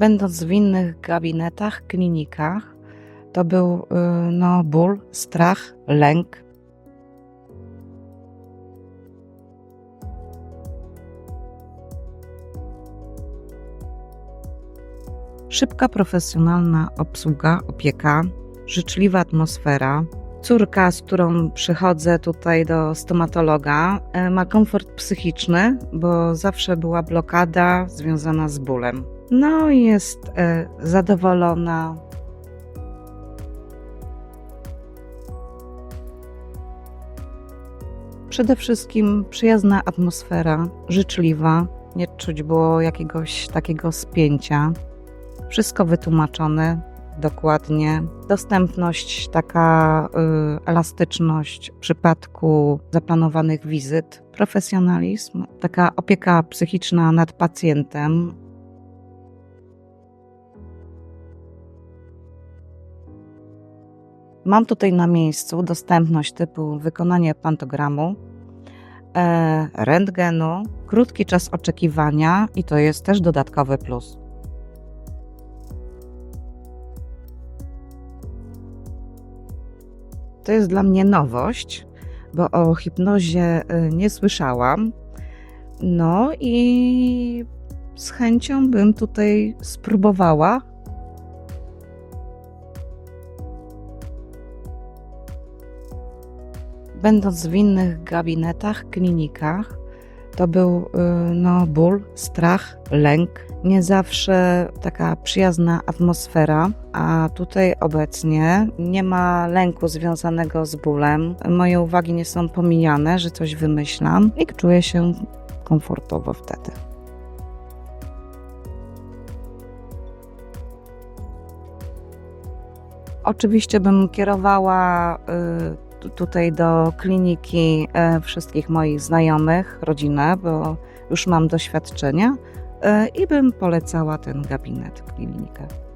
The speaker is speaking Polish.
Będąc w innych gabinetach, klinikach, to był y, no, ból, strach, lęk. Szybka, profesjonalna obsługa, opieka, życzliwa atmosfera. Córka, z którą przychodzę tutaj do stomatologa, e, ma komfort psychiczny, bo zawsze była blokada związana z bólem. No jest e, zadowolona. Przede wszystkim przyjazna atmosfera, życzliwa, nie czuć było jakiegoś takiego spięcia. Wszystko wytłumaczone dokładnie. Dostępność, taka y, elastyczność w przypadku zaplanowanych wizyt, profesjonalizm, taka opieka psychiczna nad pacjentem. Mam tutaj na miejscu dostępność typu wykonanie pantogramu, e, rentgenu, krótki czas oczekiwania i to jest też dodatkowy plus. To jest dla mnie nowość, bo o hipnozie y, nie słyszałam. No i z chęcią bym tutaj spróbowała. Będąc w innych gabinetach, klinikach, to był y, no, ból, strach, lęk. Nie zawsze taka przyjazna atmosfera, a tutaj obecnie nie ma lęku związanego z bólem. Moje uwagi nie są pomijane, że coś wymyślam i czuję się komfortowo wtedy. Oczywiście bym kierowała y, tutaj do kliniki e, wszystkich moich znajomych, rodzinę, bo już mam doświadczenia e, i bym polecała ten gabinet, klinikę.